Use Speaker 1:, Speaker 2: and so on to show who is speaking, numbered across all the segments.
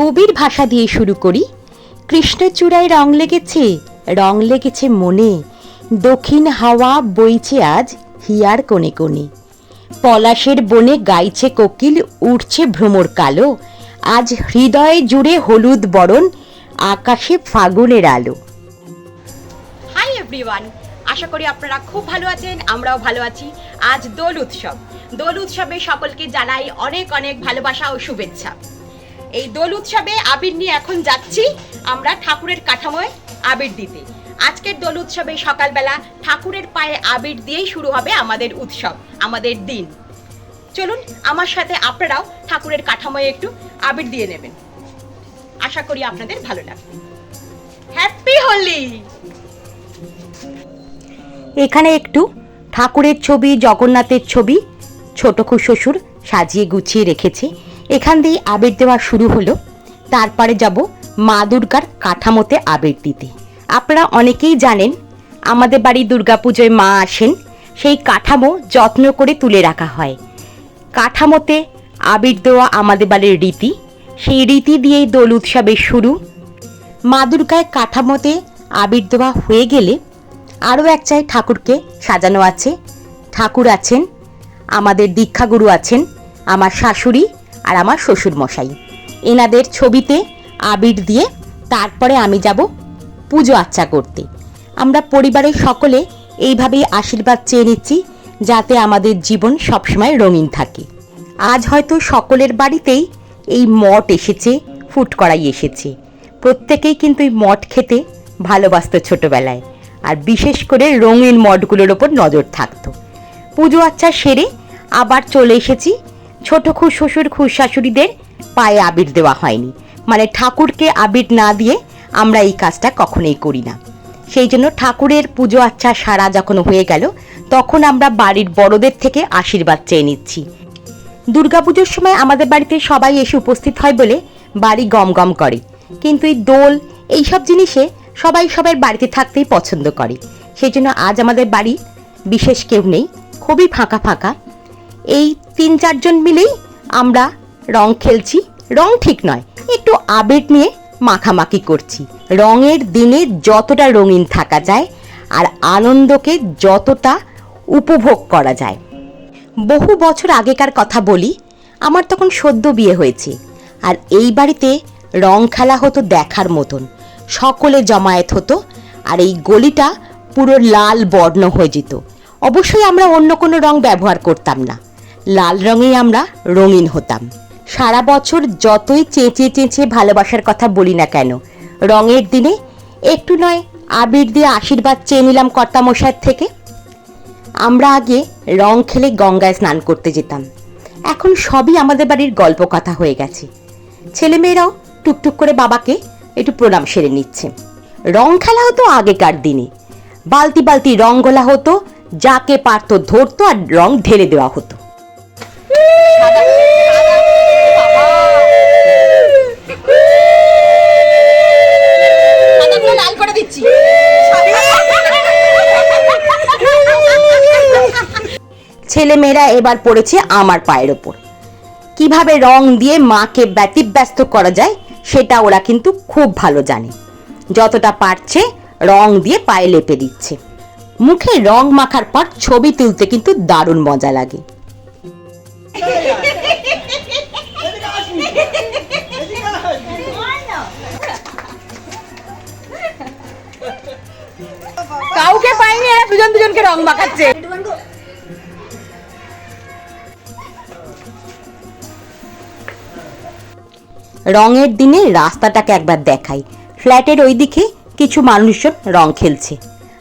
Speaker 1: কবির ভাষা দিয়ে শুরু করি। কৃষ্ণচূড়ায় রং লেগেছে রং লেগেছে মনে। দক্ষিণ হাওয়া বইছে আজ হিয়ার কোণে কোণে। পলাশের বনে গাইছে কোকিল উঠছে ভ্রমর কালো। আজ হৃদয়ে জুড়ে হলুদ বরণ, আকাশে ফাগুনের আলো।
Speaker 2: হাই এভরিওয়ান আশা করি আপনারা খুব ভালো আছেন, আমরাও ভালো আছি। আজ দোল উৎসব। দোল উৎসবে সকলকে জানাই অনেক অনেক ভালোবাসা ও শুভেচ্ছা। এই দোল উৎসবে আবির নিয়ে এখন যাচ্ছি আমরা ঠাকুরের কাঠামোয় আবির দিতে। আজকের দোল উৎসবে সকালবেলা ঠাকুরের পায়ে আবির দিয়েই শুরু হবে আমাদের উৎসব, আমাদের দিন। চলুন, আমার সাথে আপনারাও ঠাকুরের কাঠামোয় একটু আবির দিয়ে নেবেন। আশা করি আপনাদের ভালো লাগবে। হ্যাপি হোলি
Speaker 1: এখানে একটু ঠাকুরের ছবি, জগন্নাথের ছবি, ছোট শ্বশুর সাজিয়ে গুছিয়ে রেখেছে। এখান দিয়ে আবির দেওয়া শুরু হলো। তারপরে যাব মা দুর্গার কাঠামোতে আবির দিতে। আপনারা অনেকেই জানেন, আমাদের বাড়ি দুর্গাপুজোয় মা আসেন, সেই কাঠামো যত্ন করে তুলে রাখা হয়। কাঠামোতে আবির দেওয়া আমাদের বাড়ির রীতি, সেই রীতি দিয়েই দোল উৎসবের শুরু। মা দুর্গায় কাঠামোতে আবির দেওয়া হয়ে গেলে আরও এক চাই ঠাকুরকে সাজানো আছে। ঠাকুর আছেন, আমাদের দীক্ষাগুরু আছেন, আমার শাশুড়ি আর আমার শ্বশুর মশাই এনাদের ছবিতে আবির দিয়ে তারপরে আমি যাব পুজো আচ্চা করতে। আমরা পরিবারের সকলে এইভাবেই আশীর্বাদ চেয়ে নিচ্ছি যাতে আমাদের জীবন সবসময় রঙিন থাকে। আজ হয়তো সকলের বাড়িতেই এই মঠ এসেছে, ফুট করাই এসেছে। প্রত্যেকেই কিন্তু এই মঠ খেতে ভালোবাসত ছোটবেলায়। আর বিশেষ করে রঙিন মঠগুলোর ওপর নজর থাকতো। পুজো আচ্চা সেরে আবার চলে এসেছি ছোট খুশ শ্বশুর খুশ শাশুড়িদের পায়ে আবির দেওয়া হয়নি। মানে ঠাকুরকে আবির না দিয়ে আমরা এই কাজটা কখনোই করি না। সেই জন্য ঠাকুরের পুজো আচ্ছা সারা যখন হয়ে গেল, তখন আমরা বাড়ির বড়দের থেকে আশীর্বাদ চেয়ে নিচ্ছি। দুর্গাপুজোর সময় আমাদের বাড়িতে সবাই এসে উপস্থিত হয় বলে বাড়ি গম গম করে। কিন্তু এই দোল, এইসব জিনিসে সবাই সবার বাড়িতে থাকতেই পছন্দ করে। সেই জন্য আজ আমাদের বাড়ি বিশেষ কেউ নেই, খুবই ফাঁকা ফাঁকা। এই তিন চারজন মিলেই আমরা রং খেলছি। রং ঠিক নয়, একটু আবেগ নিয়ে মাখামাখি করছি। রঙের দিনে যতটা রঙিন থাকা যায় আর আনন্দকে যতটা উপভোগ করা যায়। বহু বছর আগেকার কথা বলি, আমার তখন সদ্য বিয়ে হয়েছে আর এই বাড়িতে রং খেলা হতো দেখার মতন। সকলে জমায়েত হতো আর এই গলিটা পুরো লাল বর্ণ হয়ে যেত। অবশ্যই আমরা অন্য কোনো রং ব্যবহার করতাম না। লাল রঙেই আমরা রঙিন হতাম। সারা বছর যতই চেঁচিয়ে চেঁচিয়ে ভালোবাসার কথা বলি না কেন, রঙের দিনে একটু নয়, আবির দিয়ে আশীর্বাদ চেয়ে নিলাম কর্তামশাইয়ের থেকে। আমরা আগে রং খেলে গঙ্গায় স্নান করতে যেতাম। এখন সবই আমাদের বাড়ির গল্প কথা হয়ে গেছে। ছেলেমেয়েরাও টুকটুক করে বাবাকে একটু প্রণাম সেরে নিচ্ছে। রং খেলা হতো আগেকার দিনে। বালতি বালতি রং গোলা হতো, যাকে পারতো ধরতো আর রং ঢেলে দেওয়া হতো।
Speaker 2: দিচ্ছি
Speaker 1: ছেলেমেয়েরা এবার পড়েছে আমার পায়ের ওপর। কীভাবে রং দিয়ে মাকে ব্যতিব্যস্ত করা যায়, সেটা ওরা কিন্তু খুব ভালো জানে। যতটা পারছে রং দিয়ে পায়ে লেপে দিচ্ছে। মুখে রং মাখার পর ছবি তুলতে কিন্তু দারুণ মজা লাগে।
Speaker 2: কাউকে পাইনি এরা দুজন দুজনকে রং মাখাচ্ছে।
Speaker 1: রঙের দিনে রাস্তাটাকে একবার দেখাই। ফ্ল্যাটের ওই দিকে কিছু মানুষজন রং খেলছে।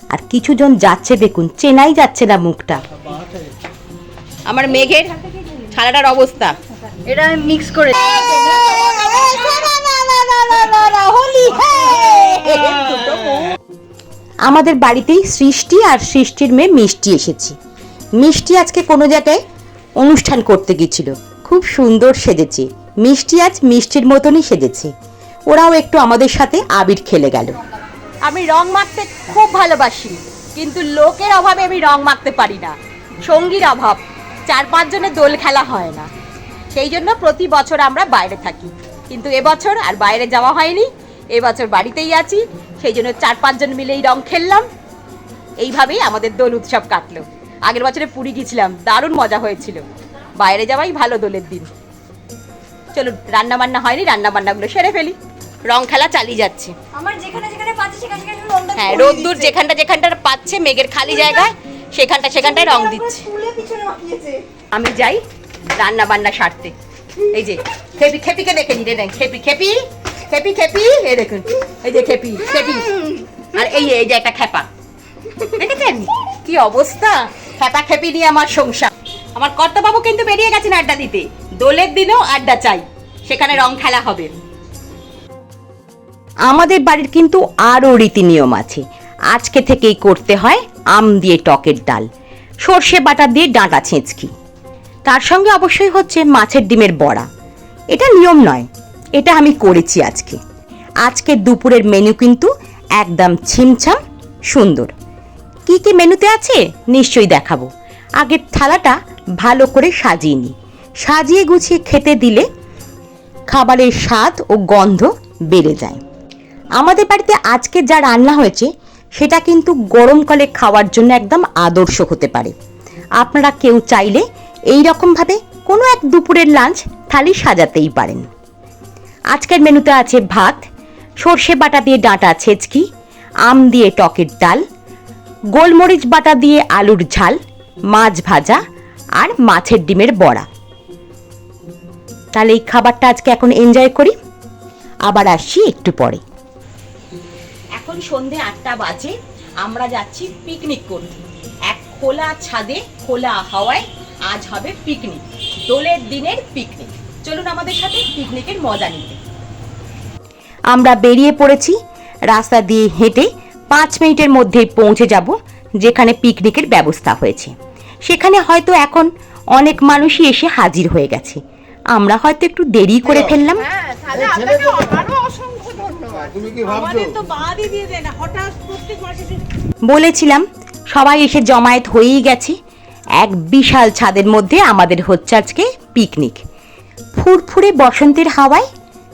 Speaker 1: আর কিছুজন যাচ্ছে দেখুন চেনাই যাচ্ছে না মুখটা।
Speaker 2: আমার মেঘের ছালাটার অবস্থা। এটা মিক্স করে
Speaker 1: আমাদের বাড়িতেই সৃষ্টি আর সৃষ্টির মেয়ে মিষ্টি এসেছে। মিষ্টি আজকে কোনো জায়গায় অনুষ্ঠান করতে গেছিল খুব সুন্দর সেজেছে। মিষ্টি আজ মিষ্টির মতনই সেজেছে। ওরাও একটু আমাদের সাথে আবির খেলে গেল।
Speaker 2: আমি রং মাখতে খুব ভালোবাসি কিন্তু লোকের অভাবে আমি রং মাখতে পারি না। সঙ্গীর অভাব। চার পাঁচ জনের দোল খেলা হয় না। সেই জন্য প্রতি বছর আমরা বাইরে থাকি। কিন্তু এবছর আর বাইরে যাওয়া হয়নি। এবছর বাড়িতেই আছি। সেই জন্য চার পাঁচজন মিলেই রং খেললাম। এইভাবেই আমাদের দোল উৎসব কাটলো। আগের বছরে পুরী গেছিলাম। দারুণ মজা হয়েছিল। বাইরে যাওয়াই ভালো দোলের দিন। চলুন রান্না বান্না হয়নি। রান্না বান্নাগুলো সেরে ফেলি। রং খেলা চালিয়ে যাচ্ছে।
Speaker 3: আমার যেখানে যেখানে পাচ্ছে সেখানে সেখানে
Speaker 2: হ্যাঁ রোদ্দুর যেখানটা যেখানটা পাচ্ছে মেঘের খালি জায়গায়। সেখানটা সেখানটায় রং দিচ্ছে। আমি যাই রান্না বান্না সারতে। এই যে খেপি খেপিকে দেখে নিতে দেন খেপি খেপি খেপি খেপি এই দেখুন এই যে খেপি খেপি। আর এই এই যে একটা খেপা দেখেছেন? কি অবস্থা? খেপা খেপি নিয়ে আমার সংসার। আমার কর্তাবাবু কিন্তু বেরিয়ে গেছেন আড্ডা দিতে। দোলের দিনও আড্ডা চাই। সেখানে রং খেলা হবে।
Speaker 1: আমাদের বাড়ির কিন্তু আরও রীতি নিয়ম আছে। আজকে থেকেই করতে হয় আম দিয়ে টকের ডাল, সর্ষে বাটা দিয়ে ডাঁটা ছেঁচকি। তার সঙ্গে অবশ্যই হচ্ছে মাছের ডিমের বড়া। এটা নিয়ম নয়, এটা আমি করেছি আজকে। আজকে দুপুরের মেনু কিন্তু একদম ছিমছাম সুন্দর। কি কি মেনুতে আছে? নিশ্চয়ই দেখাবো। আগের থালাটা ভালো করে সাজিয়ে নিই। সাজিয়ে গুছিয়ে খেতে দিলে খাবারের স্বাদ ও গন্ধ বেড়ে যায়। আমাদের বাড়িতে আজকে যা রান্না হয়েছে সেটা কিন্তু গরমকালে খাওয়ার জন্য একদম আদর্শ হতে পারে। আপনারা কেউ চাইলে এই রকমভাবে কোনো এক দুপুরের লাঞ্চ থালি সাজাতেই পারেন। আজকের মেনুতে আছে ভাত, সর্ষে বাটা দিয়ে ডাঁটা ছেচকি, আম দিয়ে টকের ডাল, গোলমরিচ বাটা দিয়ে আলুর ঝাল, মাছ ভাজা আর মাছের ডিমের বড়া। তাহলে এই খাবারটা আজকে এখন এনজয় করি। আবার আসছি একটু পরে।
Speaker 2: সন্ধে আটটা বাজে। আমরা যাচ্ছি পিকনিক করতে। এক খোলা ছাদে খোলা হাওয়ায় আজ হবে পিকনিক দোলের দিনের পিকনিক চলুন আমাদের সাথে পিকনিকের মজা নিতে।
Speaker 1: আমরা বেরিয়ে পড়েছি। রাস্তা দিয়ে হেঁটে পাঁচ মিনিটের মধ্যেই পৌঁছে যাব যেখানে পিকনিকের ব্যবস্থা হয়েছে। সেখানে হয়তো এখন অনেক মানুষই এসে হাজির হয়ে গেছে। আমরা হয়তো একটু দেরি করে ফেললাম। বলেছিলাম সবাই এসে জমায়েত হয়েই গেছে। এক বিশাল ছাদের মধ্যে আমাদের হচ্ছে আজকে পিকনিক। ফুরফুরে বসন্তের হাওয়ায়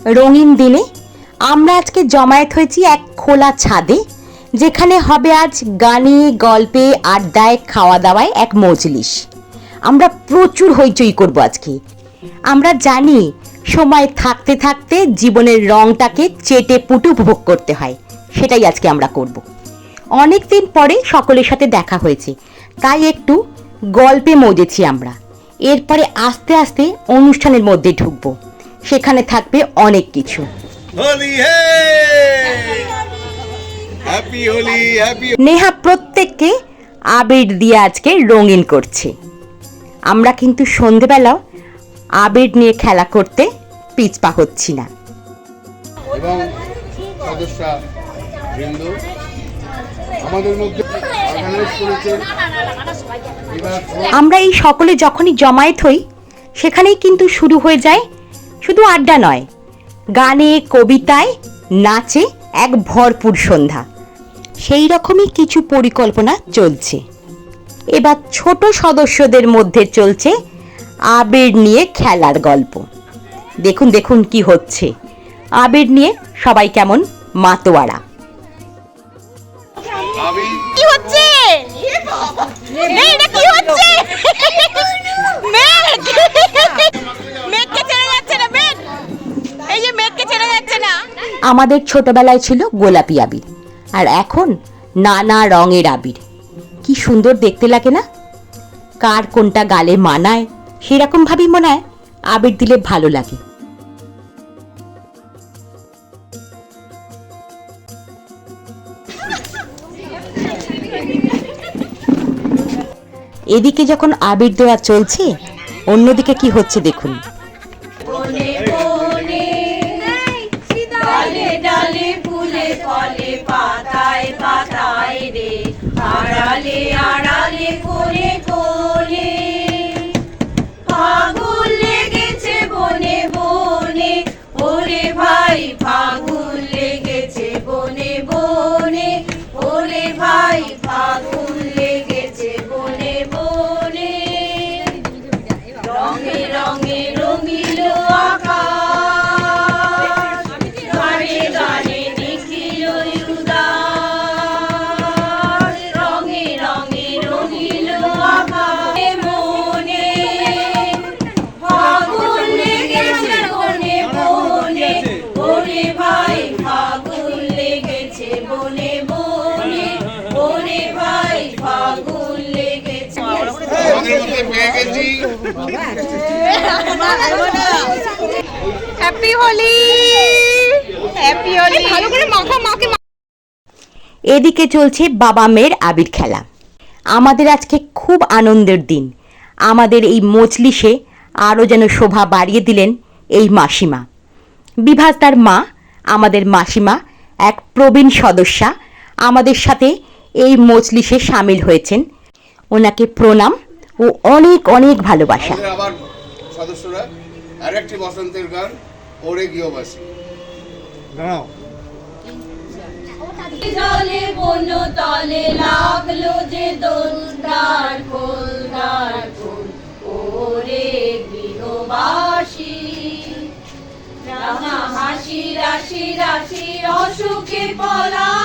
Speaker 1: রঙিন দিনে আমরা আজকে জমায়েত হয়েছি এক খোলা ছাদে যেখানে হবে আজ গানে গল্পে আড্ডায় খাওয়া দাওয়ায় এক মজলিস। আমরা প্রচুর হইচই করব আজকে। আমরা জানি সময় থাকতে থাকতে জীবনের রংটাকে চেটে পুটে উপভোগ করতে হয়। সেটাই আজকে আমরা করব। অনেক দিন পরে সকলের সাথে দেখা হয়েছে। তাই একটু গল্পে মজেছি আমরা। এরপরে আস্তে আস্তে অনুষ্ঠানের মধ্যে ঢুকবো। সেখানে থাকবে অনেক কিছু। নেহা প্রত্যেককে আবির দিয়ে আজকে রঙিন করছে। আমরা কিন্তু সন্ধেবেলাও আবির নিয়ে খেলা করতে পিছপা হচ্ছি না।
Speaker 4: এবং সদস্য বৃন্দ আমাদের মধ্যে অর্গানাইজ করেছেন এবার
Speaker 1: আমরা এই সকলে যখনই জমায়েত হই সেখানেই কিন্তু শুরু হয়ে যায় শুধু আড্ডা নয় গানে কবিতায় নাচে এক ভরপুর সন্ধ্যা। সেই রকমই কিছু পরিকল্পনা চলছে। এবার ছোট সদস্যদের মধ্যে চলছে আবির নিয়ে খেলার গল্প। দেখুন দেখুন কি হচ্ছে। আবির নিয়ে সবাই কেমন মাতোয়ারা।
Speaker 2: কি হচ্ছে? এটা কি হচ্ছে? মেঘ মেঘকে ছেড়ে যাচ্ছে না মেঘ এই যে মেঘকে ছেড়ে যাচ্ছে না।
Speaker 1: আমাদের ছোটবেলায় ছিল গোলাপি আবির আর এখন নানা রঙের আবির। কি সুন্দর দেখতে লাগে না? কার কোনটা গালে মানায়? সেরকম ভাবেই মনে হয় আবির দিলে ভালো লাগে। এদিকে যখন আবির দেওয়া চলছে, অন্যদিকে কি হচ্ছে দেখুন।
Speaker 2: হ্যাপি হোলি হ্যাপি হোলি ভালো করে মাখা মাকে
Speaker 1: এদিকে চলছে বাবা মেয়ের আবির খেলা। আমাদের আজকে খুব আনন্দের দিন। আমাদের এই মজলিসে আরও যেন শোভা বাড়িয়ে দিলেন এই মাসিমা। বিভাস তার মা আমাদের মাসিমা এক প্রবীণ সদস্যা আমাদের সাথে এই মজলিসে সামিল হয়েছেন। ওনাকে প্রণাম ও অনেক অনেক ভালোবাসা।
Speaker 4: আবার সদস্যরা আরেকটি বসন্তের গান ওরে গৃহবাসী।
Speaker 3: জলে বন্য তলে লাগল যে দোল দ্বার খোল দ্বার খোল ওরে গৃহবাসী রাঙা হাসি রাশি রাশি অসুখে পলাশে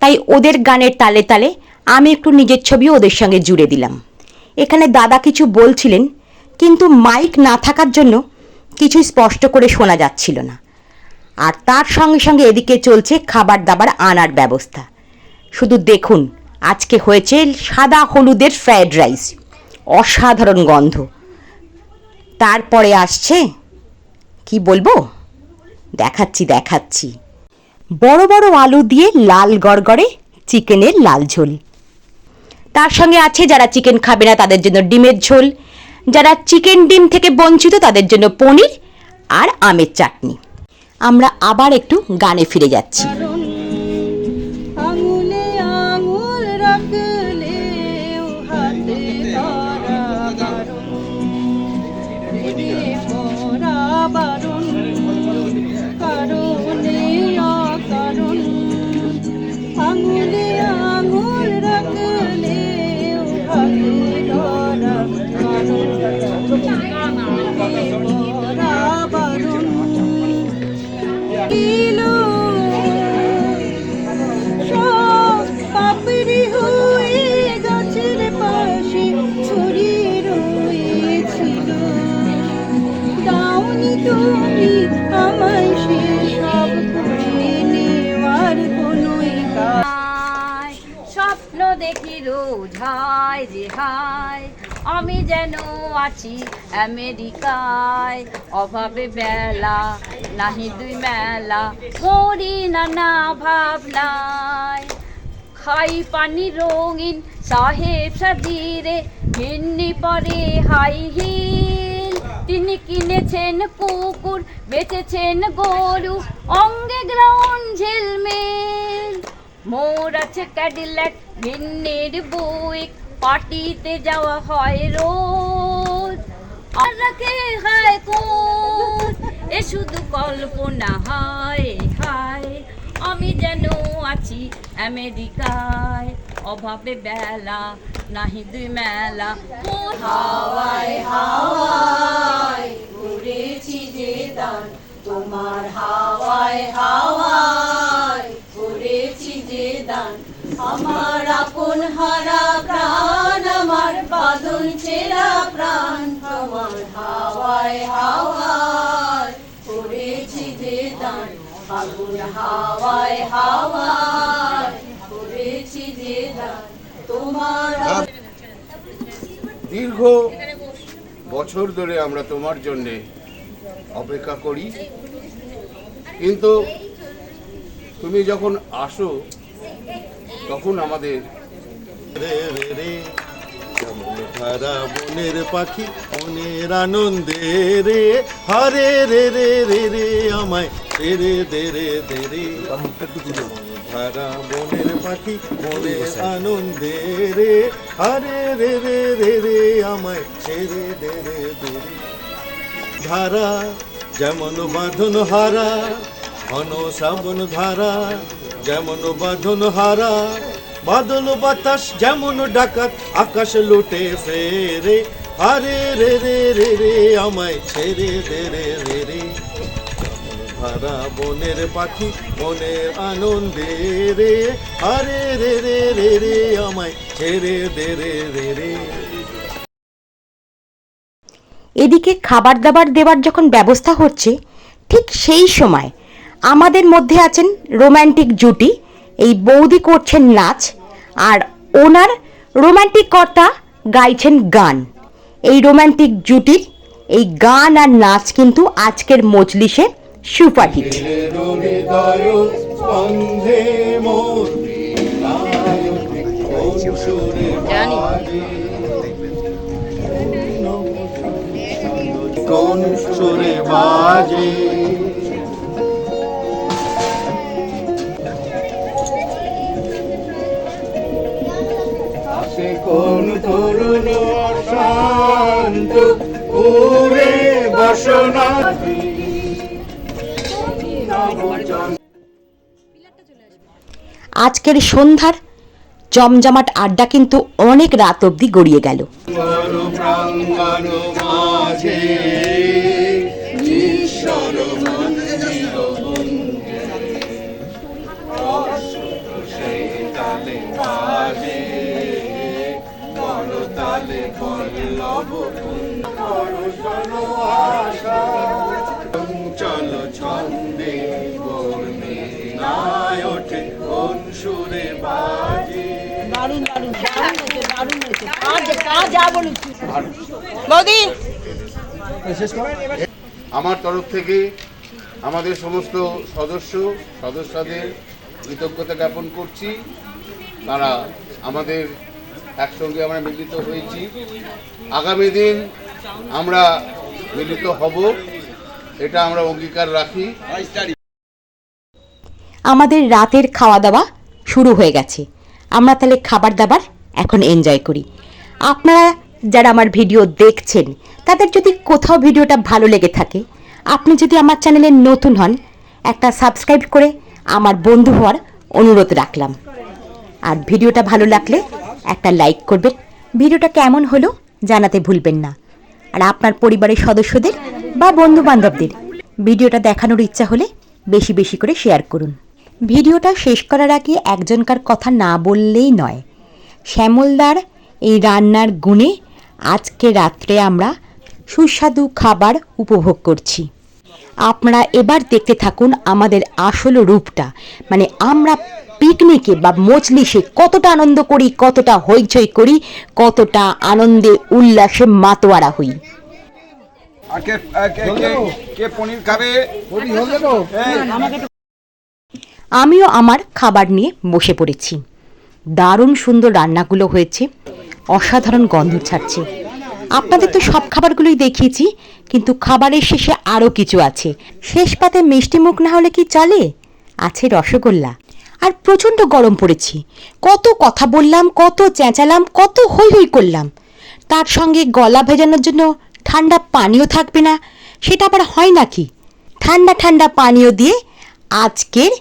Speaker 1: তাই ওদের গানের তালে তালে আমি একটু নিজের ছবি ওদের সঙ্গে জুড়ে দিলাম। এখানে দাদা কিছু বলছিলেন, কিন্তু মাইক না থাকার জন্য কিছু স্পষ্ট করে শোনা যাচ্ছিল না। আর তার সঙ্গে সঙ্গে এদিকে চলছে খাবার দাবার আনার ব্যবস্থা। শুধু দেখুন, আজকে হয়েছে সাদা হলুদের ফ্রায়েড রাইস, অসাধারণ গন্ধ। তারপরে আসছে, কি বলব? দেখাচ্ছি দেখাচ্ছি। বড় বড় আলু দিয়ে লাল গড়গড়ে, চিকেনের লাল ঝোল। তার সঙ্গে আছে যারা চিকেন খাবে না, তাদের জন্য ডিমের ঝোল। যারা চিকেন ডিম থেকে বঞ্চিত, তাদের জন্য পনির আর আমের চাটনি। আমরা আবার একটু গানে ফিরে যাচ্ছি।
Speaker 3: আছি আমেরিকায়। অভাবে বেলা, নাহি দুই মেলা। মরি নানা ভাবনায়। খাই পানি রঙিন সাহেব সাদিরে। ভিন্নি পরে হাই হিল। তিনি কিনেছেন কুকুর, বেচেছেন গরু। অঙ্গে গ্রাউন্ড ঝিলমিল। মোর আছে ক্যাডিল্যাক ভিন্নির বুইক। পার্টিতে যাওয়া হয় রোজ। রাখে হায় কোন এ শুধু কল্পনা হায় হায়। আমি যেন আছি আমেরিকায়। অভাবে বেলা, নাহি দুই মেলা। হাওয়ায় হাওয়ায় করেছি যে দান তোমার হাওয়ায় হাওয়ায় করেছি যে দান আমার আপন হারা প্রাণ, আমার বাদন ছেঁড়া প্রাণ। হাওয়ায় হাওয়ায় যে দান আগুন হাওয়ায় হাওয়ায় যে দান তোমার
Speaker 4: দীর্ঘ বছর ধরে আমরা তোমার জন্য অপেক্ষা করি কিন্তু তুমি যখন আসো তখন আমাদের
Speaker 5: রে রে রে ধারা বনের পাখি মনের আনন্দে রে, হরে রে রে রে রে, আমায় রে রে দে রে দে, রে। ধারা বনের পাখি মনের আনন্দে রে, হরে রে রে রে রে, আমায় রে রে দে রে দে, রে। ধারা যেমন বাঁধন হারা, ঘন শ্রাবণ ধারা, যেমন বাঁধন হারা বাদল বাতাস যেমন ডাকাত, আকাশ লুটে ফেরে। আরে রে রে রে রে, আমায় ছেড়ে দে রে রে রে। ভারা বনের পাখি মনের আনন্দে রে। আরে রে রে রে রে, আমায় ছেড়ে দে রে রে রে।
Speaker 1: এদিকে খাবার দাবার দেওয়ার যখন ব্যবস্থা হচ্ছে, ঠিক সেই সময় আমাদের মধ্যে আছেন রোম্যান্টিক জুটি এই বৌদি করছেন নাচ, আর ওনার রোম্যান্টিক কর্তা গাইছেন গান। এই রোম্যান্টিক জুটির এই গান আর নাচ কিন্তু আজকের মজলিসে সুপারহিট।
Speaker 5: কোন সুরে বাজে? বসনা।
Speaker 1: আজকের সন্ধ্যার জমজমাট আড্ডা কিন্তু অনেক রাত অবধি গড়িয়ে গেল।
Speaker 5: পরশন চল ছন্দে গর্মে নায় ওঠে কোন সুরে বাজে
Speaker 4: আমার তরফ থেকে আমাদের সমস্ত সদস্য সদস্যদের কৃতজ্ঞতা জ্ঞাপন করছি। তারা আমাদের একসঙ্গে আমরা মিলিত হয়েছি। আগামী দিন আমরা মিলিত হব। এটা আমরা অঙ্গীকার রাখি।
Speaker 1: আমাদের রাতের খাওয়া দাওয়া শুরু হয়ে গেছে। আমরা তাহলে খাবার দাবার এখন এনজয় করি। আপনারা যারা আমার ভিডিও দেখছেন, তাদের যদি কোথাও ভিডিওটা ভালো লেগে থাকে, আপনি যদি আমার চ্যানেলে নতুন হন, একটা সাবস্ক্রাইব করে আমার বন্ধু হওয়ার অনুরোধ রাখলাম। আর ভিডিওটা ভালো লাগলে একটা লাইক করবেন। ভিডিওটা কেমন হলো জানাতে ভুলবেন না। আর আপনার পরিবারের সদস্যদের বা বন্ধু বান্ধবদের ভিডিওটা দেখানোর ইচ্ছা হলে বেশি বেশি করে শেয়ার করুন। ভিডিওটা শেষ করার আগে একজনকার কথা না বললেই নয়। শ্যামলদার এই রান্নার গুণে আজকে রাত্রে আমরা সুস্বাদু খাবার উপভোগ করছি। আপনারা এবার দেখতে থাকুন আমাদের আসল রূপটা মানে আমরা পিকনিকে বা মজলিসে কতটা আনন্দ করি কতটা হইচই করি কতটা আনন্দে উল্লাসে মাতোয়ারা হই। আমিও আমার খাবার নিয়ে বসে পড়েছি। দারুণ সুন্দর রান্নাগুলো হয়েছে অসাধারণ গন্ধ ছাড়ছে। আপনাদের তো সব খাবারগুলোই দেখিয়েছি কিন্তু খাবারের শেষে আরও কিছু আছে। শেষ পাতে মিষ্টি মুখ না হলে কি চলে? আছে রসগোল্লা। আর প্রচণ্ড গরম পড়েছি। কত কথা বললাম, কত চেঁচালাম, কত হই হই করলাম। তার সঙ্গে গলা ভেজানোর জন্য ঠান্ডা পানীয় থাকবে না, সেটা আবার হয় নাকি? ঠান্ডা ঠান্ডা পানীয় দিয়ে আজকের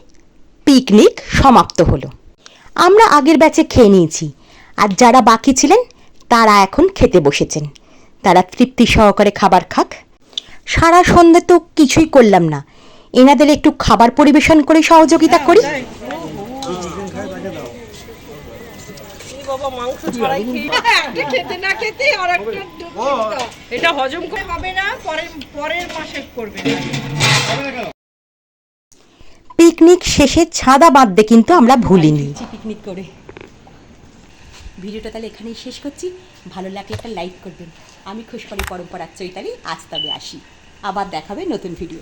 Speaker 1: পিকনিক সমাপ্ত হলো। আমরা আগের ব্যাচে খেয়ে নিয়েছি, আর যারা বাকি ছিলেন, তারা এখন খেতে বসেছেন। তারা তৃপ্তি সহকারে খাবার খাক। সারা সন্ধ্যে তো কিছুই করলাম না। এনাদের একটু খাবার পরিবেশন করে সহযোগিতা করি।
Speaker 3: খেতে না খেতে আর একটা এটা হজম করে হবে না পরের পরের মাসে করবে।
Speaker 1: পিকনিক শেষে ছাদা বাঁধতে কিন্তু আমরা ভুলিনি। পিকনিক করে। ভিডিওটা তাহলে এখানেই শেষ করছি। ভালো লাগলে একটা লাইক করবেন। আমি খুশকরি পরম্পরা চৈতালি আজ তবে আসি। আবার দেখাবে নতুন ভিডিও।